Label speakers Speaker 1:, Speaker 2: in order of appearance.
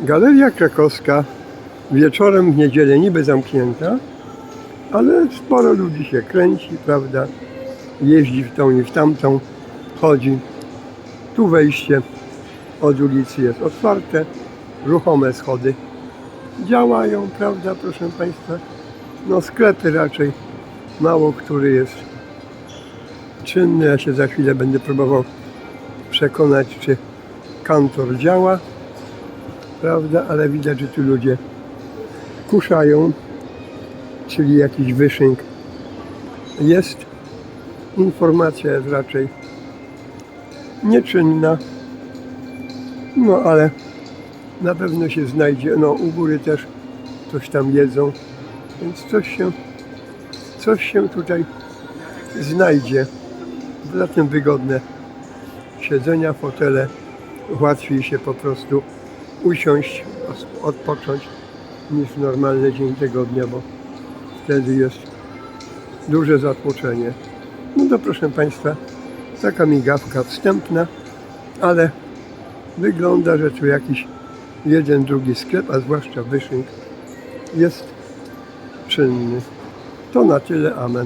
Speaker 1: Galeria Krakowska wieczorem w niedzielę niby zamknięta, ale sporo ludzi się kręci, prawda? Jeździ w tą i w tamtą, chodzi. Tu wejście od ulicy jest otwarte, ruchome schody działają, prawda, proszę Państwa? No sklepy raczej mało który jest czynny. Ja się za chwilę będę próbował przekonać, czy kantor działa, prawda, ale widać, że tu ludzie kuszają, czyli jakiś wyszynk jest. Informacja jest raczej nieczynna, no ale na pewno się znajdzie, no u góry też coś tam jedzą, więc coś się, coś się tutaj znajdzie. Poza tym wygodne siedzenia, fotele, łatwiej się po prostu usiąść, odpocząć niż normalny dzień tygodnia, bo wtedy jest duże zatłoczenie. No to proszę Państwa, taka migawka wstępna, ale wygląda, że tu jakiś jeden, drugi sklep, a zwłaszcza wyszynk jest czynny. To na tyle, amen.